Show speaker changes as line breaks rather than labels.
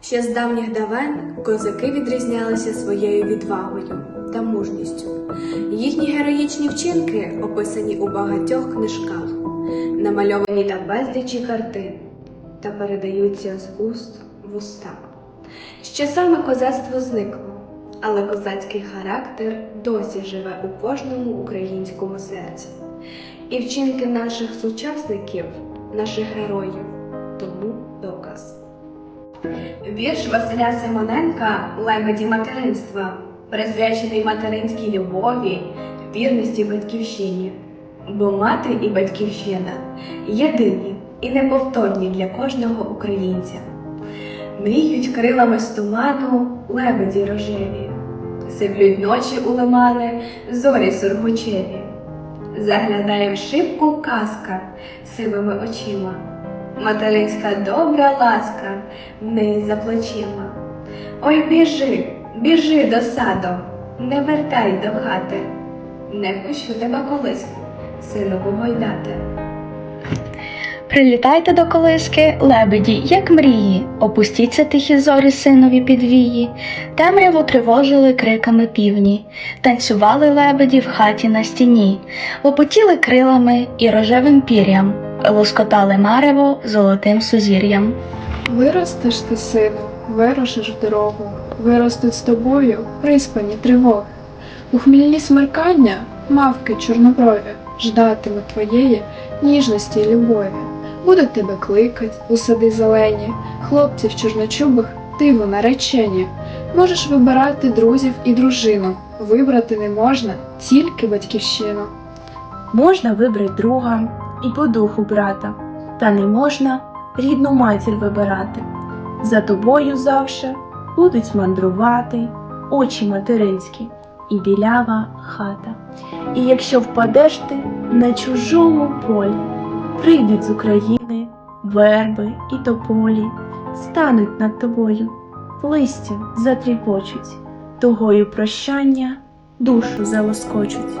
Ще з давніх давен козаки відрізнялися своєю відвагою та мужністю. Їхні героїчні вчинки описані у багатьох книжках, намальовані та безлічі картин та передаються з уст в уста. З часами козацтво зникло, але козацький характер досі живе у кожному українському серці. І вчинки наших сучасників, наших героїв, тому доказ. Вірш Василя Симоненка Лебеді материнства, присвячений материнській любові, вірності батьківщині. Бо мати і батьківщина єдині і неповторні для кожного українця. Мріють крилами з туману лебеді рожеві, сиплють ночі у лимани, зорі сургучеві. Заглядає в шибку казка сивими очима. Материнська добра ласка в неї за. Ой, біжи, біжи до саду, не вертай до хати, не пущу тебе колись, сину погойдати.
Прилітайте до колиски, лебеді, як мрії, опустіться тихі зорі синові підвії, темряву тривожили криками півні, танцювали лебеді в хаті на стіні, лопотіли крилами і рожевим пір'ям, лоскотали марево золотим сузір'ям.
Виростеш ти, сину, вирушиш в дорогу, виростуть з тобою приспані тривоги. У хмільні смеркання мавки чорноброві ждатимуть твоєї ніжності й любові. Будуть тебе кликать у сади зелені, хлопців чорночубих диво наречені. Можеш вибирати друзів і дружину, вибрати не можна тільки батьківщину.
Можна вибрати друга і по духу брата, та не можна рідну матір вибирати. За тобою завше будуть мандрувати очі материнські і білява хата. І якщо впадеш ти на чужому полі, прийдуть з України верби і тополі, стануть над тобою, листям затріпочуть, тугою прощання душу залоскочуть.